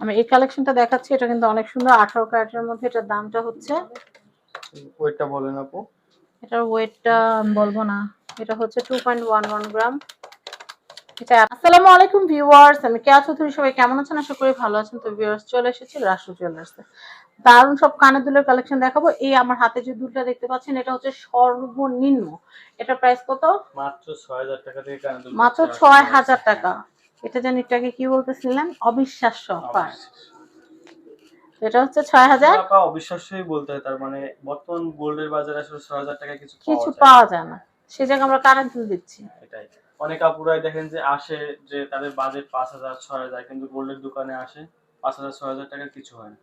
আমি এই কালেকশনটা দেখাচ্ছি এটা কিন্তু অনেক সুন্দর আঠারো ক্যারেটের মধ্যে এটার দামটা হচ্ছে। ওইটা বলেন আপু। এটার ওয়েটটা বলব না এটা হচ্ছে two point one one gram. এটা আসসালামু আলাইকুম ভিউয়ার্স আমি কেয়া চৌধুরী সবাই কেমন আছেন? আশা করি ভালো আছেন। তো ভিউয়ার্স চলে এসেছি রাষ্ট্র জুয়েলার্সে দারুণ সব কানের দুলের কালেকশন দেখাবো। এই আমার হাতে যে দুলটা দেখতে পাচ্ছেন এটা হচ্ছে সর্বনিম্ন। এটা প্রাইস কত? মাত্র ছয় হাজার টাকা থেকে কানে দুল মাত্র। ছয় হাজার টাকা। এটা জানি এটাকে কি বলতেছিলেন অবিশ্বাস্য অফার। এটা হচ্ছে ছয় হাজার। অবিশ্বাস্যই বলতে হয় তার মানে বর্তমান গোল্ডের বাজারে আসলে ছয় হাজার টাকা কিছু কিছু পাওয়া যায় না। সে জায়গায় আমরা কানের দুল দিচ্ছি। এটাই। অনেক আপুরাই দেখেন যে আসে যে তাদের বাজেট পাঁচ হাজার ছয় হাজার কিন্তু গোল্ডের দোকানে আসে পাঁচ হাজার ছয় হাজার টাকা কিছু হয় না।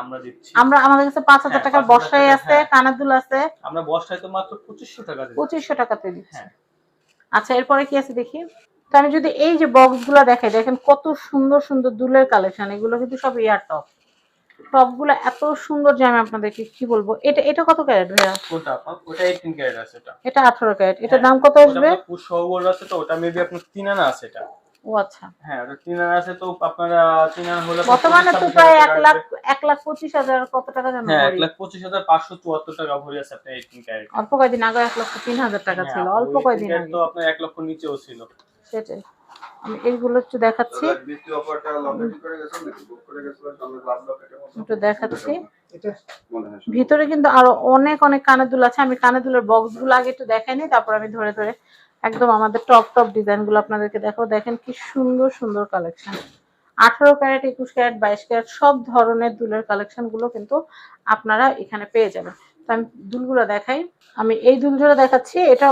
আমরা দিচ্ছি। আমরা আমাদের কাছে পাঁচ হাজার হ্যাঁ, টাকার 5,000 বর্ষাই আছে হ্যাঁ। কানের দুল আছে। আমরা বর্ষায় তো মাত্র পঁচিশশো টাকা দিচ্ছি। পঁচিশশো টাকাতে দিচ্ছি। হ্যাঁ। আচ্ছা এরপরে কি আছে দেখি? তো আমি যদি এই যে বক্সগুলা দেখাই দেখেন কত সুন্দর সুন্দর দুলের কালেকশন এগুলো কিন্তু সব ইয়ার টপ টপগুলো এত সুন্দর যে আমি আপনাদেরকে কি বলব এটা এটা কত ক্যারেট ভাইয়া? আপা ওটা এইটিন ক্যারেট আছে এটা। এটা আঠারো ক্যারেট এটার হ্যাঁ, দাম কত আসবে? পুশ গোল্ড আছে তো ওটা মেবি আপনার তিন আনা আছে এটা। ও আচ্ছা। হ্যাঁ ওটা তিন আনা আছে তো আপনারা তিন আনা হলে বর্তমানে তো প্রায় এক লাখ আসবে। এক লাখ পঁচিশ হাজার কত টাকা জানো হ্যাঁ এক লাখ পঁচিশ হাজার পাঁচশো চুয়াত্তর টাকা ভরি আছে আপনার এইটিন ক্যারেট অল্প কয়দিন আগে এক লক্ষ তিন হাজার টাকা ছিল অল্প কয়দিন আগে। তো আপনার এক লক্ষ নিচেও ছিল। সেটাই। আমি এইগুলো একটু দেখাচ্ছি। একটু দেখাচ্ছি। ভিতরে কিন্তু আরও অনেক অনেক কানের দুল আছে। আমি কানের দুলের বক্সগুলো আগে একটু দেখাই নি তারপর আমি ধরে ধরে একদম আমাদের টপ টপ ডিজাইনগুলো আপনাদেরকে দেখাবো। দেখেন কি সুন্দর সুন্দর কালেকশন আঠারো ক্যারেট একুশ ক্যারেট বাইশ ক্যারেট সব ধরনের দুলের কালেকশনগুলো কিন্তু আপনারা এখানে পেয়ে যাবেন। তো আমি দুলগুলো দেখাই। আমি এই দুলগুলো দেখাচ্ছি এটা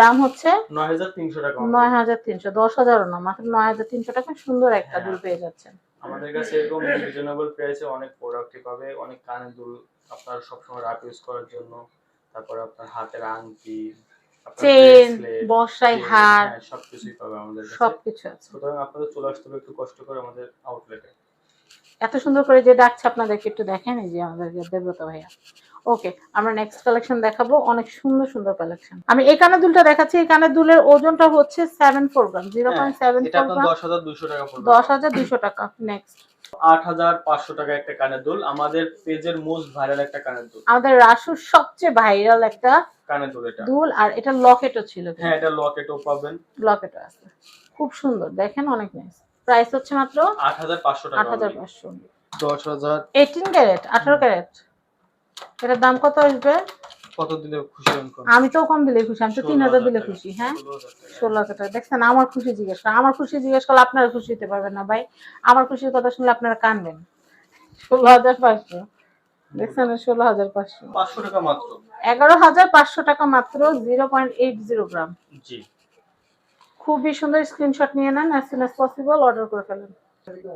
দাম হচ্ছে নয় হাজার তিনশো টাকা। নয় হাজার তিনশো দশ হাজারও না মাত্র নয় হাজার তিনশো টাকা সুন্দর একটা হ্যাঁ। দুল পেয়ে যাচ্ছেন। আমাদের কাছে এরকম রিজনেবল প্রাইসে অনেক প্রোডাক্টই পাবে অনেক কানের দুল আপনার সবসময় রাফ ইউজ করার জন্য। তারপরে আপনার হাতের আংটি চেন বর্ষাই হার হ্যাঁ, সবকিছুই পাবে আমাদের সবকিছু আছে। সুতরাং আপনাদের চলে আসতে হবে একটু কষ্ট করে আমাদের আউটলেটে এত সুন্দর করে যে ডাকছে আপনাদেরকে একটু দেখেন এই যে আমাদের যে দেবতা ভাইয়া। ওকে আমরা নেক্সট কালেকশন দেখাবো। অনেক সুন্দর সুন্দর কালেকশন আমি এই কানের দুলটা দেখাচ্ছি। এই কানের দুলের ওজনটা হচ্ছে seven four gram zero point seven এটা ফোর গ্রাম দশ হাজার দুশো টাকা পড়বে। দশ হাজার দুশো টাকা নেক্সট আট হাজার পাঁচশো টাকা একটা কানের দুল। আমাদের পেজের মোস্ট ভাইরাল একটা কানের দুল। আমাদের রাসুর সবচেয়ে ভাইরাল একটা কানের দুল এটা। দুল আর এটা লকেটও ছিল হ্যাঁ এটা লকেটও পাবেন। লকেটও আছে। খুব সুন্দর দেখেন অনেক নাইস প্রাইস হচ্ছে মাত্র আট হাজার পাঁচশো আট টাকা হাজার পাঁচশো। দশ হাজার। এইটিন ক্যারেট আঠারো ক্যারেট এটার দাম কত আসবে? কত দিলে খুশি হন আমি তো কম দিলে খুশি আমি তো তিন হাজার দিলে খুশি হ্যাঁ? ষোলো হাজার টাকা। ষোলো দেখছেন আমার খুশি জিজ্ঞেস করেন আমার খুশি জিজ্ঞেস করলে আপনারা খুশি হতে পারবেন না ভাই। আমার খুশির কথা শুনলে আপনারা কানবেন। ষোলো হাজার পাঁচশো। দেখছেন ষোলো হাজার পাঁচশো। পাঁচশো টাকা মাত্র। এগারো হাজার পাঁচশো টাকা মাত্র zero point eight zero gram. জি। খুবই সুন্দর স্ক্রিনশট নিয়ে নেন as soon as possible order করে ফেলেন।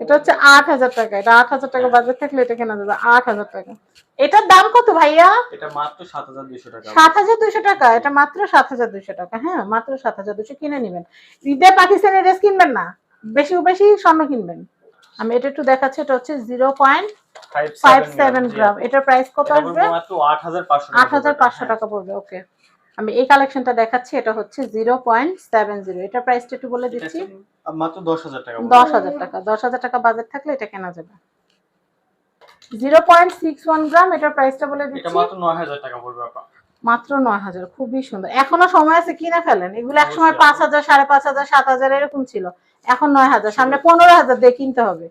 এটা হচ্ছে আট হাজার টাকা এটা আট হাজার টাকা বাজেট থাকলে এটা কেনা যাবে আট হাজার টাকা। এটার দাম কত ভাইয়া? এটা মাত্র সাত হাজার দুইশো টাকা। সাত হাজার দুশো টাকা এটা মাত্র সাত হাজার দুশো টাকা হ্যাঁ মাত্র সাত হাজার দুশো কিনে নেবেন। ঈদে পাকিস্তানি ড্রেস কিনবেন না বেশি বেশি স্বর্ণ কিনবেন। আমি এটা একটু দেখাচ্ছি এটা হচ্ছে zero point five seven gram এটার প্রাইস কত আসবে? আট হাজার পাঁচশো টাকা পড়বে। ওকে আমি এই কালেকশনটা দেখাচ্ছি এটা হচ্ছে জিরো পয়েন্ট সেভেন জিরো এটা প্রাইসটা একটু বলে দিচ্ছি। মাত্র দশ হাজার টাকা দশ হাজার টাকা দশ হাজার টাকা বাজেট থাকলে এটা কেনা যাবে। Zero point six one gram এটার প্রাইসটা বলে এটা দিচ্ছি। মাত্র নয় হাজার টাকা পড়বে আপা। মাত্র নয় হাজার খুবই সুন্দর। এখনও সময় আছে কিনে ফেলেন। এগুলো এক সময়। পাঁচ হাজার সাড়ে পাঁচ হাজার সাত হাজার এরকম ছিল। এখন নয় হাজার সামনে পনেরো হাজার দিয়ে কিনতে হবে।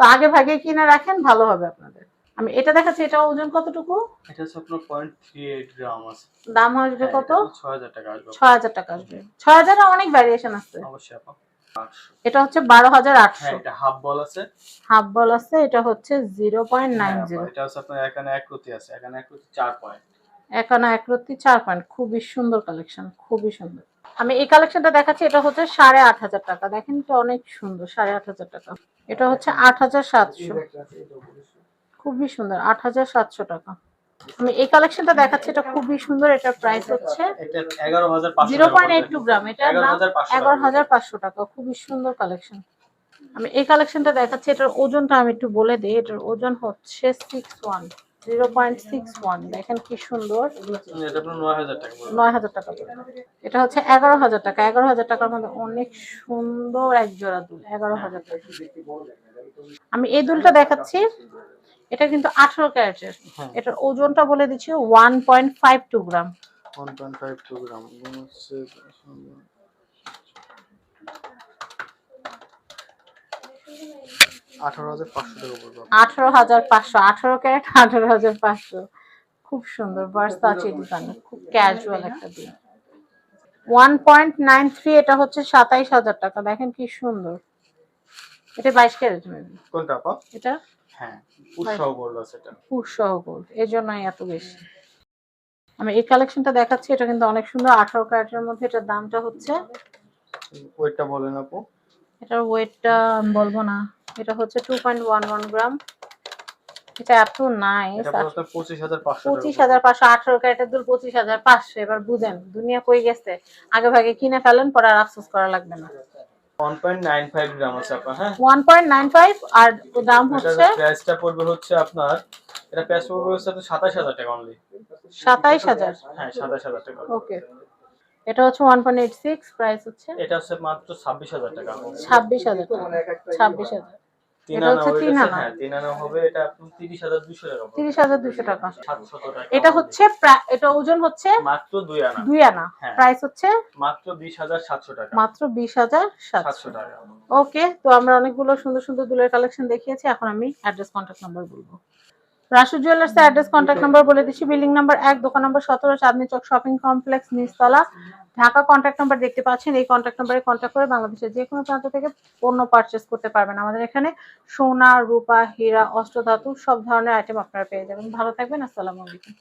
তো আগে ভাগে কিনে রাখেন ভালো হবে আপনাদের। আমি এটা দেখাচ্ছি এটা ওজন কতটুকু? এটা হচ্ছে আপনার পয়েন্ট থ্রি এইট গ্রাম আছে। দাম আসবে কত? ছয় হাজার টাকা আসবে। ছয় হাজার টাকা আসবে। ছয় হাজার অনেক ভ্যারিয়েশন আছে। অবশ্যই আপা। এটা হচ্ছে বারো হাজার হ্যাঁ আটশো এটা হাফ বল আছে। হাফ বল আছে এটা হচ্ছে জিরো পয়েন্ট নাইন হ্যাঁ, জিরো আপা, এটা হচ্ছে আপনার এখানে এক রতি আছে এখানে এক রতি চার পয়েন্ট একানা একরত্তি চার পয়েন্ট খুবই সুন্দর কালেকশন খুবই সুন্দর। আমি এই কালেকশনটা দেখাচ্ছি এটা হচ্ছে সাড়ে আট হাজার টাকা। দেখেন এটা অনেক সুন্দর সাড়ে আট হাজার টাকা। এটা হচ্ছে আট হাজার সাতশো। খুবই সুন্দর আট হাজার সাতশো টাকা। আমি এই কালেকশনটা দেখাচ্ছি এটা খুবই সুন্দর এটার প্রাইস হচ্ছে জিরো পয়েন্ট এইট পড়বে। টু গ্রাম এটার এগারো দাম হাজার পাঁচশো এগারো টাকা হাজার পাঁচশো টাকা খুবই সুন্দর কালেকশন আমি এই কালেকশনটা দেখাচ্ছি এটার ওজনটা আমি একটু বলে দিই এটার ওজন হচ্ছে six one zero point six one দেখেন কি সুন্দর। নয় হাজার টাকা। এটা হচ্ছে এগারো হাজার টাকা এগারো হাজার টাকার মধ্যে অনেক সুন্দর এক জোড়া দুল এগারো হাজার টাকা। আমি এই দুলটা দেখাচ্ছি এটা কিন্তু আঠারো ক্যারেটের। হ্যাঁ। এটার ওজনটা বলে দিচ্ছি one point five two gram. One point five two gram. আঠারো হাজার পাঁচশো আঠারো ক্যারেট আঠারো হাজার পাঁচশো। খুব সুন্দর ডিজাইনের খুব ক্যাজুয়াল একটা দিন ওয়ান পয়েন্ট নাইন থ্রি এটা হচ্ছে সাতাইশ হাজার টাকা। দেখেন কি সুন্দর। এটা বাইশ ক্যারেট মেবি। কোনটা এটা? হ্যাঁ উৎসাহ গোল্ড এত বেশি। আমি এই কালেকশনটা দেখাচ্ছি এটা কিন্তু অনেক সুন্দর আঠারো ক্যারেটের মধ্যে এটার দামটা হচ্ছে। বলেন আপু। এটার ওয়েটটা বলব না এটা হচ্ছে two point one one gram এটা এত নাইস ক্যারেটের দুল এবার বুঝেন দুনিয়া কই গেছে? আগে ভাগে কিনে ফেলেন পরে আর আফসোস করা লাগবে না। 1.95 গ্রাম আছে আপা হ্যাঁ? 1.95 আর দাম হচ্ছে? প্রাইসটা পড়বে হচ্ছে আপনার এটা প্রাইস পড়বে হচ্ছে 27000 টাকা অনলি 27000 হ্যাঁ 27000 টাকা। ওকে। এটা হচ্ছে 1.86 প্রাইস হচ্ছে? এটা হচ্ছে মাত্র 26000 টাকা। 26000 26000 এটা হচ্ছে হয়ে তিন আনা। তিন আনা হবে এটা টাকা টাকা। টাকা হচ্ছে ওজন হচ্ছে মাত্র আনা। আনা। হ্যাঁ। প্রাইস হচ্ছে মাত্র টাকা। মাত্র টাকা। ওকে তো আমরা অনেকগুলো সুন্দর সুন্দর দুলের কালেকশন দেখিয়েছি। এখন আমি অ্যাড্রেস নাম্বার বলব। Rasu jewellers address contact number বলে দিচ্ছি। বিল্ডিং নাম্বার এক দোকান নম্বর সতেরো চাঁদনি চক শপিং কমপ্লেক্স নিচতলা। ঢাকা কন্ট্যাক্ট নাম্বার দেখতে পাচ্ছেন। এই কন্ট্যাক্ট নাম্বারে কন্ট্যাক্ট করে বাংলাদেশের যে কোনো প্রান্ত থেকে পণ্য পারচেস করতে পারবেন। আমাদের এখানে সোনা রূপা হীরা অষ্টধাতু সব ধরনের আইটেম আপনারা পেয়ে যাবেন। ভালো থাকবেন। আসসালামু আলাইকুম।